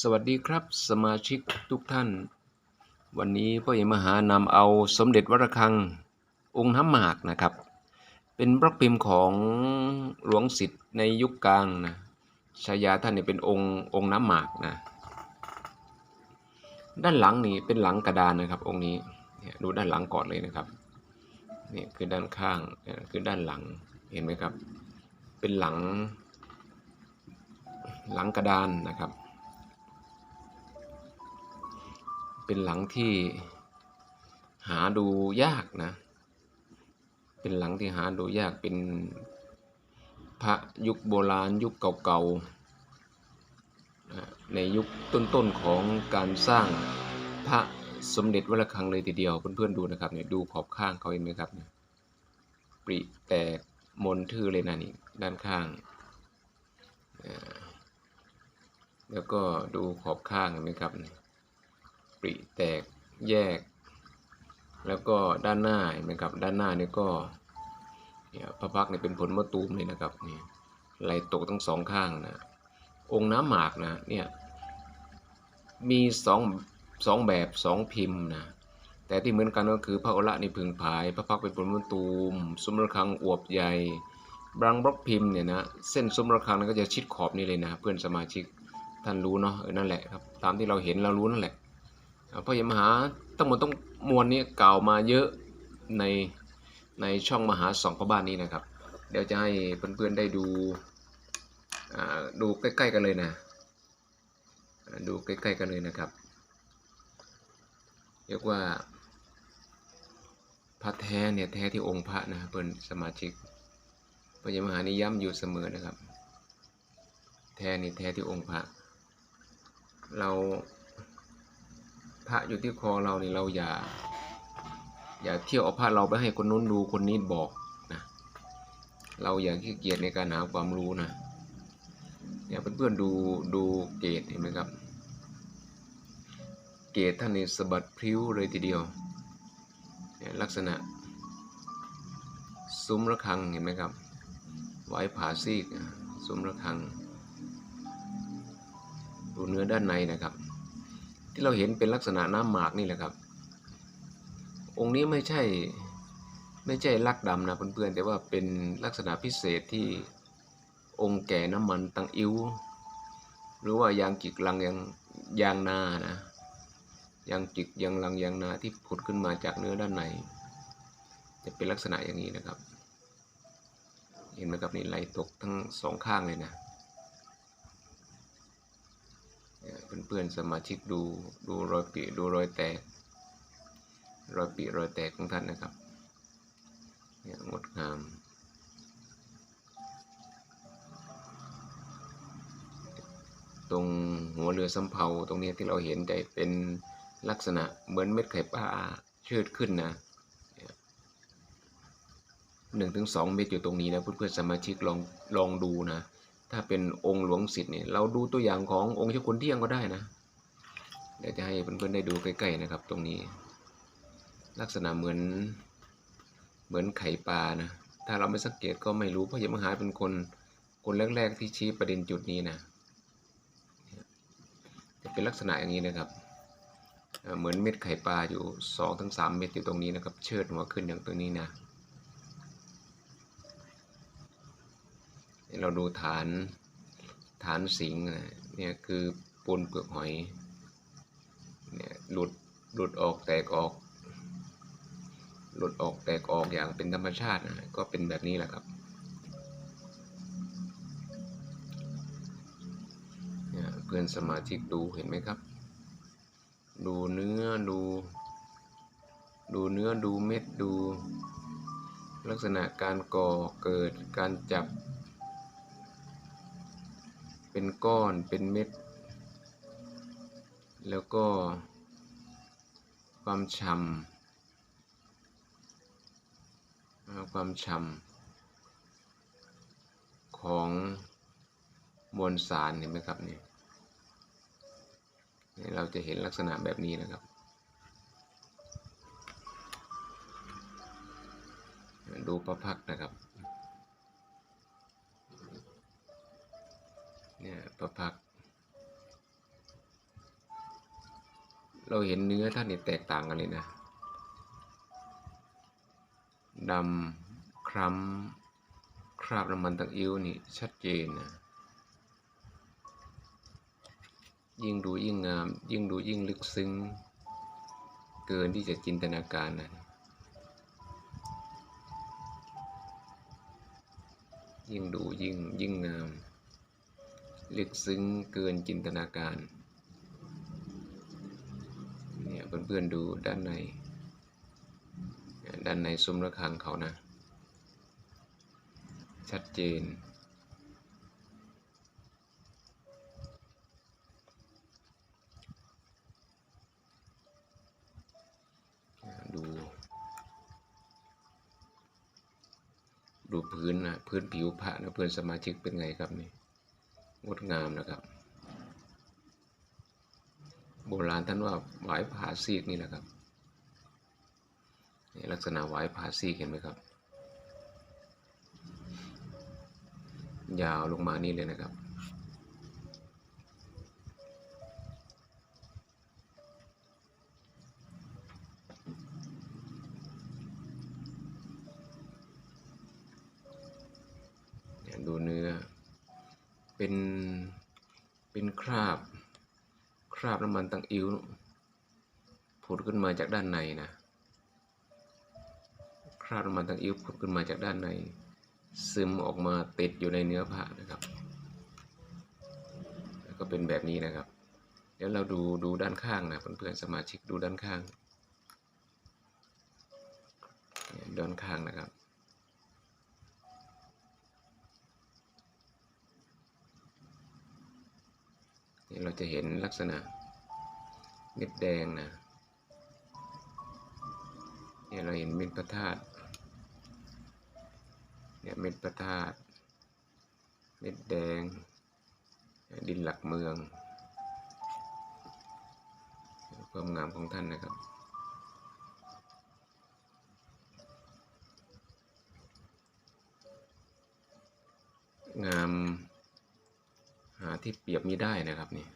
สวัสดีครับสมาชิกทุกท่าน วันนี้พ่อใหญ่มหานำเอาสมเด็จวระฆังองค์น้ำหมากนะครับ เป็นบล็อกพิมพ์ของหลวงสิทธิ์ในยุคกลางนะฉายาท่านเนี่ยเป็นองค์องค์น้ำหมากนะด้านหลังนี่เป็นหลังกระดานนะครับ องค์นี้ดูด้านหลังก่อนเลยนะครับนี่คือด้านข้างคือด้านหลังเห็นไหมครับ เป็นหลังหลังกระดานนะครับ เป็นหลังที่หาดูยากนะ เป็นหลังที่หาดูยากเป็นพระยุคโบราณยุคเก่าๆ ในยุคต้นๆของการสร้างพระสมเด็จวัดระฆังเลยทีเดียวเพื่อนๆดูนะครับเนี่ยดูขอบข้างเขาเห็นไหมครับเนี่ยปริแตกมนทื่อเลยนะนี่ด้านข้าง แล้วก็ดูขอบข้างเห็นไหมครับเนี่ย ปริแตกแยก แล้วก็ด้านหน้าเห็นไหมครับด้านหน้านี่ก็เนี่ยพระพักเนี่ยเป็นผลมะตูมเลยนะครับนี่ไหลตกทั้งสองข้างนะองค์น้ำหมากนะเนี่ยมีสองสองแบบสองพิมพ์นะแต่ที่เหมือนกันก็คือพระอระนี่พึงพาย พระพักเป็นผลมะตูมสมระฆังอวบใหญ่บางบล็อกพิมพ์เนี่ยนะเส้นสมระฆังนั้นก็จะชิดขอบนี่เลยนะเพื่อนสมาชิกท่านรู้เนาะนั่นแหละครับตามที่เราเห็นเรารู้นั่นแหละ พระยมหาทั้งหมดต้องมวลนี้กล่าวมาเยอะในในช่องมหาสองพระบ้านนี้นะครับ เดี๋ยวจะให้เพื่อนๆได้ดูอ่าดูใกล้ๆกันเลยนะ ดูใกล้ๆกันเลยนะครับ เรียกว่าพระแท้เนี่ยแท้ที่องค์พระนะเพื่อนสมาชิกพระยมหานิย้ำอยู่เสมอนะครับ แท้นี่แท้ที่องค์พระ เรา ระอยู่ที่คอเรานี่เราอย่า อย่าเที่ยวเอาพระเราไปให้คนนู้นดูคนนี้บอกนะเราอย่าขี้เกียจในการหาความรู้นะเนี่ยเพื่อนๆดูดูเกตเห็นไหมครับ เกตท่านนี่สะบัดพริ้วเลยทีเดียวเนี่ยลักษณะ ซุ้มระฆังเห็นไหมครับ ไว้ผาซีกซุ้มระฆังดูเนื้อด้านในนะครับ ที่เราเห็นเป็นลักษณะน้ำหมากนี่แหละครับ องค์นี้ไม่ใช่ไม่ใช่ลักดำนะเพื่อนๆแต่ว่าเป็นลักษณะพิเศษที่องค์แก่น้ำมันตังอิ้วหรือว่ายางจิกลังยางยางนานะยางจิกยางลังยางนาที่ผุดขึ้นมาจากเนื้อด้านในจะเป็นลักษณะอย่างนี้นะครับ เห็นไหมครับนี่ไหลตกทั้งสองข้างเลยนะ เพื่อนๆสมาชิกดูดูรอยปีดูรอยแตก รอยปีรอยแตกของท่านนะครับเนี่ยงดงามตรงหัวเรือสำเภาตรงนี้ที่เราเห็นจะเป็นลักษณะเหมือนเม็ดไข่ปลาเชิดขึ้นนะหนึ่งถึงสองเม็ดอยู่ตรงนี้นะเพื่อนๆสมาชิกลองลองดูนะ ถ้าเป็นองค์หลวงสิทธิ์เนี่ยเราดูตัวอย่างขององค์เจ้าคุณเที่ยงก็ได้นะเดี๋ยวจะให้เพื่อนๆได้ดูใกล้ๆนะครับ ตรงนี้ ลักษณะเหมือนเหมือนไข่ปลานะถ้าเราไม่สังเกตก็ไม่รู้เพราะยมหาเป็นคนคนแรกๆที่ชี้ประเด็นจุดนี้นะจะเป็นลักษณะอย่างนี้นะครับเหมือนเม็ดไข่ปลาอยู่สองถึงสามเม็ดอยู่ตรงนี้นะครับ เชิดหัวขึ้นอย่างตัวนี้นะ เราดูฐานฐานสิงนะเนี่ยคือปูนเปลือกหอยเนี่ยหลุดหลุดออกแตกออก หลุดออกแตกออกอย่างเป็นธรรมชาตินะก็เป็นแบบนี้แหละครับเนี่ยเพื่อนสมาชิกดูเห็นไหมครับ ดูเนื้อดู ดูเนื้อดูเม็ดดู ลักษณะการก่อเกิดการจับ เป็นก้อนเป็นเม็ด แล้วก็ความฉ่ำอ่าความฉ่ำของมวลสารเห็นไหมครับเนี่ยเราจะเห็นลักษณะแบบนี้นะครับ ดูประพักนะครับ เนี่ยประพัก เราเห็นเนื้อท่านนี่แตกต่างกันเลยนะดำคล้ำคราบน้ำมันตังอิ้วนี่ชัดเจนนะยิ่งดูยิ่งงาม ยิ่งดูยิ่งลึกซึ้ง เกินที่จะจินตนาการนะยิ่งดูยิ่งยิ่งงาม ลึกซึ้งเกินจินตนาการ เนี่ยเพื่อนๆดูด้านใน ด้านในซุ้มระฆังเขานะ ชัดเจน ดูดูพื้นนะพื้นผิวพระนะเพื่อนสมาชิกเป็นไงครับนี่ งดงามนะครับ โบราณท่านว่าหวายผาซีกนี่แหละครับนี่ลักษณะหวายผาซีกเห็นไหมครับ ยาวลงมานี่เลยนะครับ ราบน้ำมันตังอิ้วผุดขึ้นมาจากด้านในนะคราบน้ำมันตังอิ้วผุดขึ้นมาจากด้านใน ซึมออกมาติดอยู่ในเนื้อผ้านะครับ แล้วก็เป็นแบบนี้นะครับ เดี๋ยวเราดูดูด้านข้างนะเพื่อนๆสมาชิกดูด้านข้าง ด้านข้างนะครับ นี่เรา จะเห็นลักษณะเม็ดแดงนะเนี่ยเราเห็นเม็ดพระธาตุเนี่ยเม็ดพระธาตุเม็ดแดง ดินหลักเมือง ความงามของท่านนะครับงามหาที่เปรียบมิได้นะครับนี่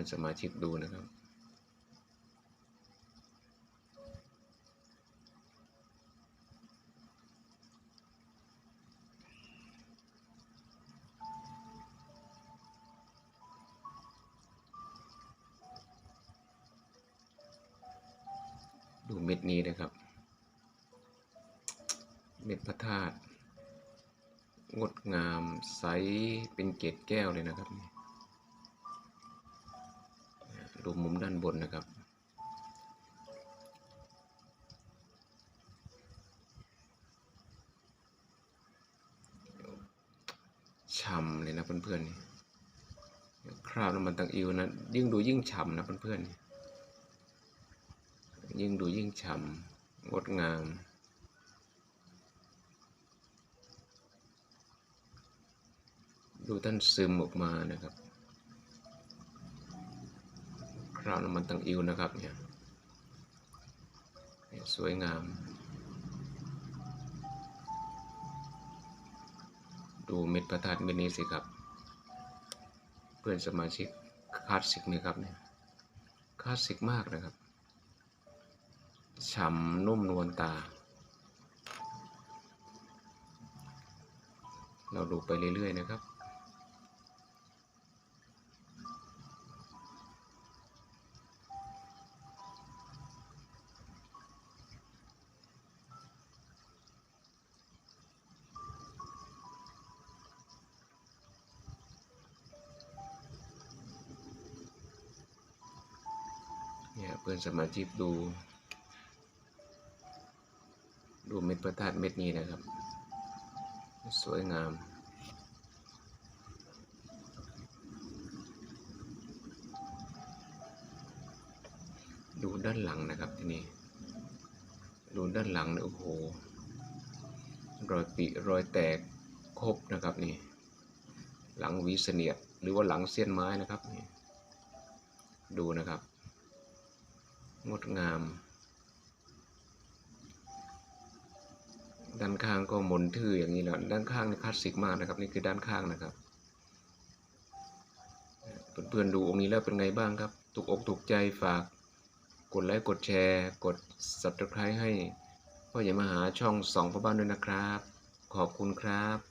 อนสมาชิกดูนะครับ ดูเม็ดนี้นะครับ เม็ดพระธาตุงดงามใสเป็นเกล็ดแก้วเลยนะครับนี่ ดูมุมด้านบนนะครับฉ่ำเลยนะเพื่อนๆนี่คราบน้ำมันตังอิวนะยิ่งดูยิ่งฉ่ำนะเพื่อนๆยิ่งดูยิ่งฉ่ำงดงามดูท่านซึมออกมานะครับ คราวน้ำมันตังอิวนะครับเนี่ยสวยงาม ดูเม็ดพระธาตุเม็ดนี้สิครับ เพื่อนสมาชิกคลาสสิกนี่ครับเนี่ยคลาสสิกมากนะครับฉ่ำนุ่มนวลตา เราดูไปเรื่อยๆนะครับ เนี่ยเพื่อนสมาชิกดู ดูเม็ดพระธาตุเม็ดนี้นะครับ สวยงามดูด้านหลังนะครับที่นี่ดูด้านหลังนะโอ้โหรอยปิรอยแตกครบนะครับนี่ หลังวีเสนียดหรือว่าหลังเส้นไม้นะครับนี่ดูนะครับ งดงาม ด้านข้างก็หมุนทื่ออย่างนี้แล้วด้านข้างนี่คลาสสิกมากนะครับ นี่คือด้านข้างนะครับเพื่อนๆดูองค์นี้แล้วเป็นไงบ้างครับถูกอกถูกใจฝาก กดไลค์กดแชร์ กด subscribe ให้พ่อใหญ่มหาช่องสองพ่อบ้านด้วยนะครับ ขอบคุณครับ